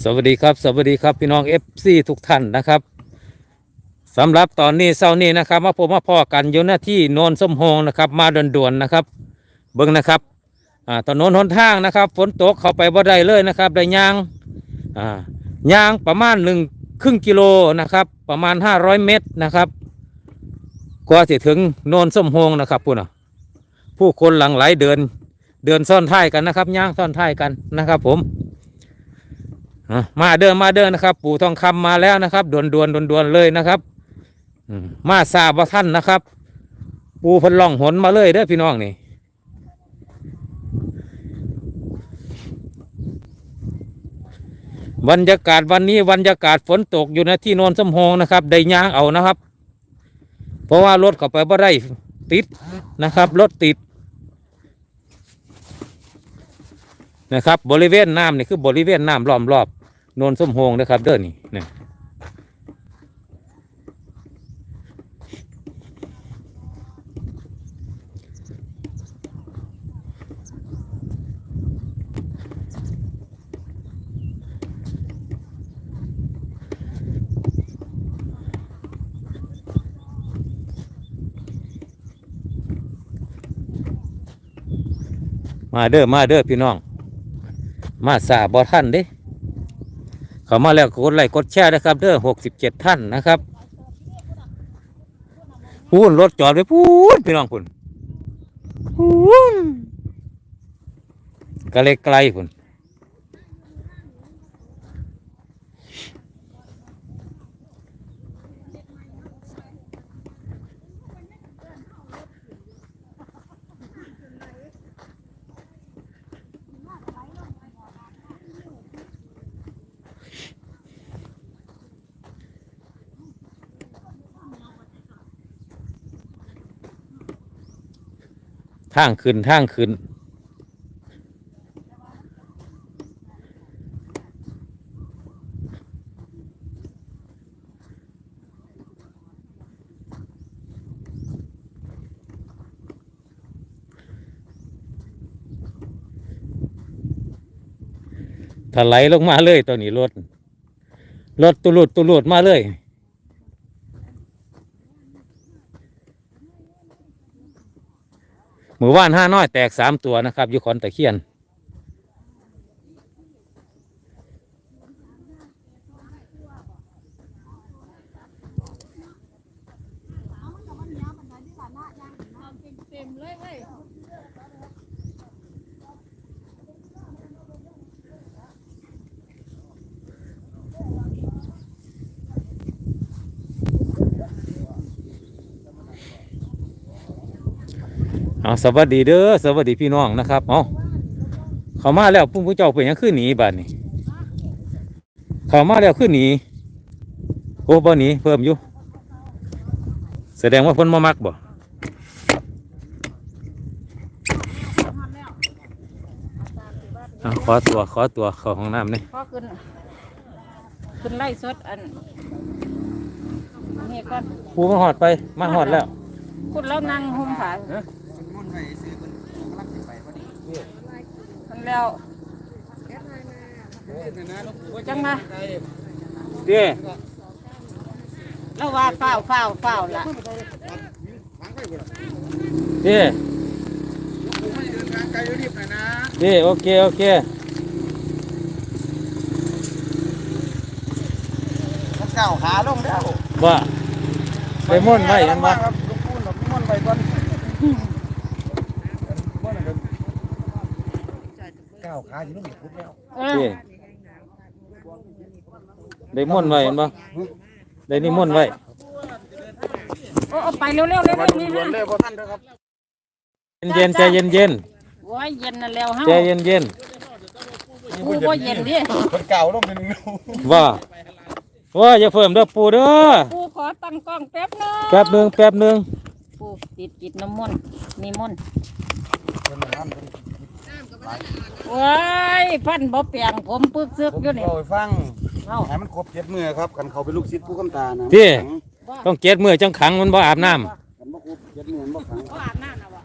สวัสดีครับสวัสดีครับพี่น้องเอฟซีทุกท่านนะครับสำหรับตอนนี้เช้านี้นะครับมาผมมาพ่อกันอยู่หน้าที่โนนส้มโฮงนะครับ มาด่วนๆนะครับ เบิ้งนะครับอ่าถนนหนทางนะครับ ฝนตกเข้าไปบ่ได้เลยนะครับ ได้ยางอ่ายางประมาณหนึ่งครึ่งกิโลนะครับ ประมาณ 500 เมตรนะครับกว่าจะถึงโนนส้มโฮงนะครับพูดนะผู้คนหลั่งไหลเดิน เดินซ่อนท้ายกันนะครับย่างซ่อนท้ายกันนะครับ ผม มาเดินมาเดินนะครับ ปู่ทองคำมาแล้วนะครับด่วนด่วนด่วนด่วนเลยนะครับมาทราบว่าท่านนะครับ ปู่พันล่องหนมาเลยเด้อพี่น้องนี่บรรยากาศวันนี้บรรยากาศฝนตกอยู่ในะที่โนนสมโฮงนะครับ ได้ย่างเอานะครับ เพราะว่ารถเข้าไปบ่ได้ติดนะครับ รถติด นะครับ บริเวณน้ำนี่คือบริเวณน้ำล้อมรอบโนนส้มโฮงนะครับ เด้อนี่นี่มาเด้อมาเด้อพี่น้อง มาสาบอท่านเด้เขามาแล้วกดไลค์กดแชร์นะครับเด้อหกสิบเจ็ดท่านนะครับพูนรถจอดไปพูนพี่น้องคุณพูนก็เลยไกลคุณ ทางขึ้นทางขึ้นถลายลงมาเลยตัวนี้รถรถตุลุดตุลุดมาเลย หมู่บ้านห้าน้อยแตกสามตัวนะครับอยู่ขอนตะเคียน เต็มเลยเว้ย เอาสวัสดีเด้อสวัสดีพี่น้องนะครับเอาเขามาแล้วพุ่งผู้เจ้าเป็นหยังขึ้นหนีบ้านนี้เขามาแล้วขึ้นหนีโอ้บ่หนีเพิ่มอยู่แสดงว่าเพิ่นมามักบ่เอาขอตัวขอตัวเข้าห้องน้ำนี่พอขึ้นขึ้นไล่สดอันนี่ก่อนผู้มาหอดไปมาหอดแล้ว คุณแล้วนั่งห่มผ้ามุ่น ไปซื้อคนกำลังสิไปพอดีมันแล้วจังมาเด้แล้วว่าเฝ้าเฝ้าเฝ้าละเด้ผมไม่เดินทางไกลรีบหน่อยนะเด้โอเคโอเคมันเก่าขาลงแล้วว่าไปม่วนไว้กันบ่ครับลูกพูนหรอกมุ่นไปก่อน เก้าขาอยู่นู่นพุดแล้วเออเด้ได้ม่วนไว้กันบ่ได้นิม่วนไว้โอ้เอาไปเร็วๆเร็วมาๆนี่ด่วนนะๆเลยพอท่านนะครับเย็นๆใจเย็นเย็นโอ้ยเย็นน่ะแล้วเฮาๆใจเย็นเย็นกูบ่เย็นดิคนเก่าลงเป็นหนึ่งๆว่าว่าอย่าเพิ่มเด้อปูเด้อกูขอตั้งกล้องแป๊บนึงแป๊บหนึงแป๊บหนึงกูติดจิตน้ำมนต์มีมนต์ ว้ายฟันบ่เปียงผมปึกซึกผมอยู่นี่ เอาไปฟังเอาให้มันครบเจ็ดมือครับกันเขาเป็นลูกศิษย์ผู้กำตานะพี่ ต้องเกตมือจังขังมันบ่อาบน้ำ กันบ่อนกัอาบน้ำนะวะ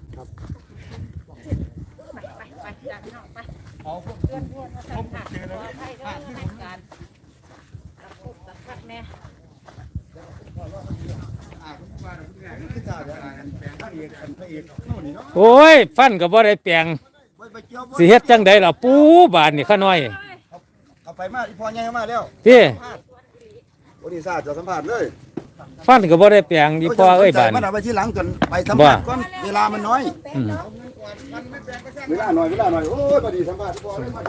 ไปไยาไพวดมาสั่งผักัยเบ่อยนได้แปลง สิเฮ็ดจังไดล่ะปูบาดนี่ข้าน้อยเอาไปมาอีพ่อใหญ่มาแล้วที่บริษัทจะสัมภาษณ์เลยฟันก็บ่ได้แปลงอีพ่อเอ้ยบาดมันนี่เอาไปที่หลังจนไปสัมภาษณ์ก่อนเวลามันน้อยอืมเวลาหน่อยเวลาหน่อยโอ้ยพอดีสัมภาษณ์พ่อเลยมา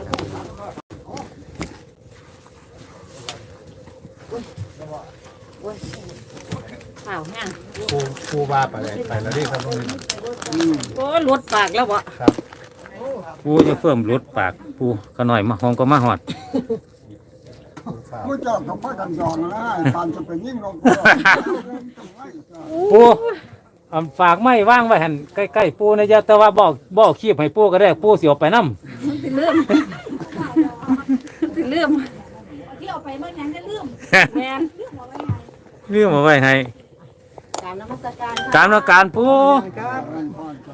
เปล่าแห้งครูครูว่าไปเลยไปแล้วดิครับโอ้หลุดปากแล้วบ่ ปูจะเพิ่มรถปากปูข้าน้อยมาห้องก็มาฮอด ผู้เจ้าต้องพ่อกันยอนนะปานจะเป็นยิ่งลงปูอันฝากไม้ว่างไว้หั่นใกล้ๆปูนะจ๊ะแต่ว่าบอกบอกคีบให้ปูก็ได้ปูสิเอาไปนํสิลืมสิลืมที่เอาไปเมื่อนั้นได้ลืมแม่นลืมเอาไว้ให้กรารนมัสการการมาการปู ครับ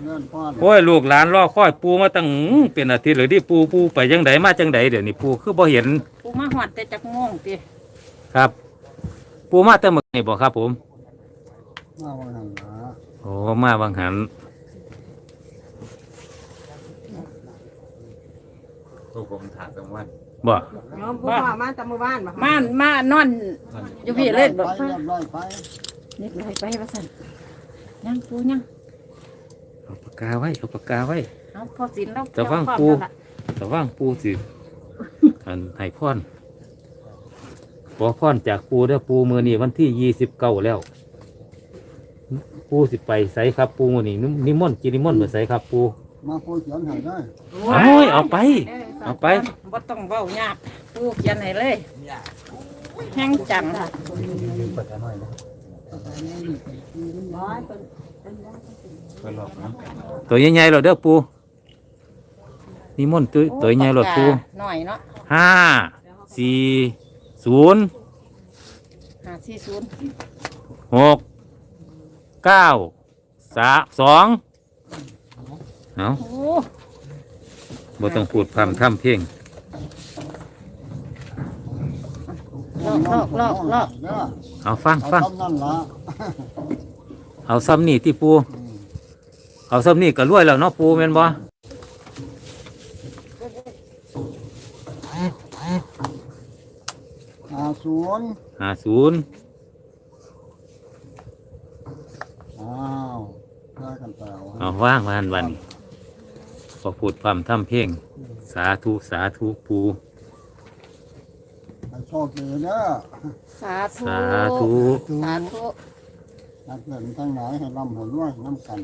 พ่อจะเลื่อนพ่อโอ้ยลูกหลานรอคอยปูมาตั้งเป็นอาทิตย์เลยดิปูปูไปจังไดมาจังไดเดี๋ยวนี้ปูคือบ่เห็นกูมาหอดแต่จักโมงติครับ ปูมาแต่เมื่อนี่บ่ครับ ผมมาวันหันหาโอ้มาบางหันครูผมถามตรงว่าบ่น้องผู้พ่อมาจากหมู่บ้านบ่มานมานอนอยู่พี่เล่นบ่ไปเรียบร้อยไปนิดหน่อยไปว่าซั่นยังปูยัง เอาปากกาไว้เอาปากกาไว้ เอาพอสินแล้วจะฟังเจ้าปูความแล้วล่ะแต่ว่างปูสิ อันให้พรขอพรจากปูเด้อปูมือนี่วันที่ยี่สิบเก้าแล้ว ปูสิไปใสครับปูมื้อนี่นิมนต์กินนิมนต์มาใสครับปู มาพูดเขียนให้ได้โอ้ยเอาไป เอาไป บ่ต้องเว้ายากปูเขียนให้เลยแห้งจัง ตัวใหญ่ๆเราเด้อปูนิมนต์ตัวตัวใหญ่ๆเราปูหน่อยเนาะห้าสี่ศูนย์540หกเก้าสามสองเอาโอ้บ่ต้องพูดพร่ำทำเพลงลอกลอกลอกลอกเด้อเอาฟัง เอาฟังตำนั่นละ เอาซ้ำนี่ที่ปูเอาซ้ำนี่ก็รวยแล้วเนาะปูแม่นบ่หาศูนย์ห้าศูนย์อ้าวได้กันแต่ว่าเอาว่างวันวันนี้พอพูดพร่ำทำเพลงสาธุสาธุปูให้โชคดีเด้อสาธุสาธุ สาธุ นักเล่นทั้งหลายให้ร่ำให้รวยน้ำกัน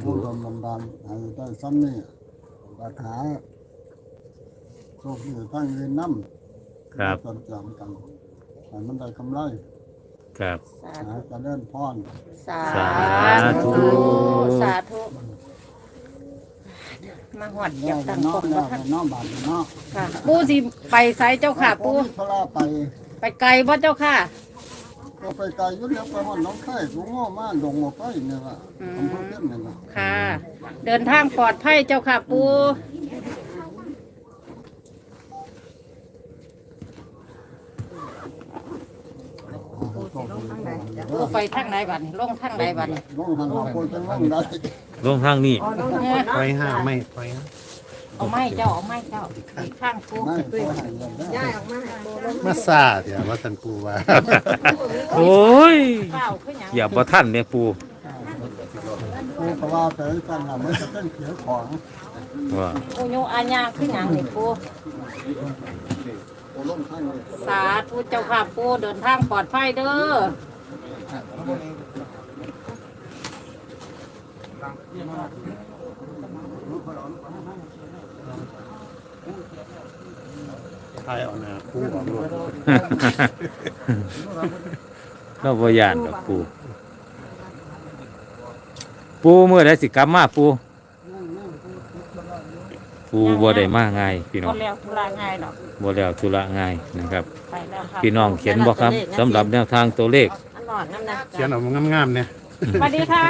ผู้ดำดำดันให้ได้ซ้ำนี่ปรารถนาโชคดีทั้งเงินน้ำครับจนจำกันให้มันได้กำไรครับสาหาธุจะเล่นพรสาธุสาธุมาหอดเหยียแล้บวตั้งน้อคงนแล้บ่วทันน้องบาทน้องค่ะปูสิไปไสเจ้าค่ะปูพระไปไปไกลบ่เจ้าค่ะ ก็ไปไกลอยุ่เดียวไปวันน้องไข่กูโง่มากลงมาไปเนี่ยละอำเภอเล่นเนี่ยละค่ะ เดินทางปลอดภัยเจ้าค่ะปูปูไปทางไหนบัดนี้ลงทางไหนบัดนี้ลงหันหัวโปรยจังลงได้ ลงทางนี้เนี่ยไปห้าไม่ไปห้า เอาไม้เจ้าเอาไม้เจ้าไปข้างปูไม่พอให้เงินได้ย้ายออกมาให้ปูลงมาซาเดี๋ยวว่าสันปูว่า โอ้ยเปล่าขึ้นหยังอย่าบ่ท่านเนี่ยปูกูก็ว่าไปกันนะมันจะเป็นเขียวของว่าปูโยอาญาขึ้นหยังนี่ปูกูลงข้างนี้สาธุเจ้าค่ะปูเดินทางปลอดภัยเด้อ ทายเอาหนาปูออกรถเราบ่ย่านดอกปู ปูเมื่อใดสิกลับมาปู ปูบ่ได้มาง่ายพี่น้อก็งแล้วทุลาง่ายดอกบ่แล้วธุระง่ายนะครับ ไปแล้วค่ะพี่น้องเขียนบ่ครับสำหรับแนวทางตัวเลข อันหลอดน้ำนะเขียนออกมางามๆเนี่ยสวัสดีค่ะ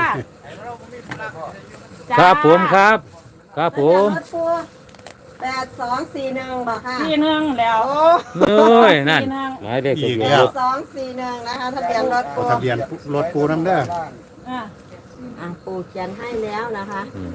ครับผมครับ ครับผมรถปู แปดสองสี่หนึ่งบอกค่ะที่หนึ่งแล้ว โอ้เอ้ยนั่นหมายเลขทะเบียนแปรดถสองสี่หนึ่งนะคะทะเบียนรถเอาปูทะเบียนรถปูน้ำเด้ออะอะปูเขียนให้แล้วนะคะ อืม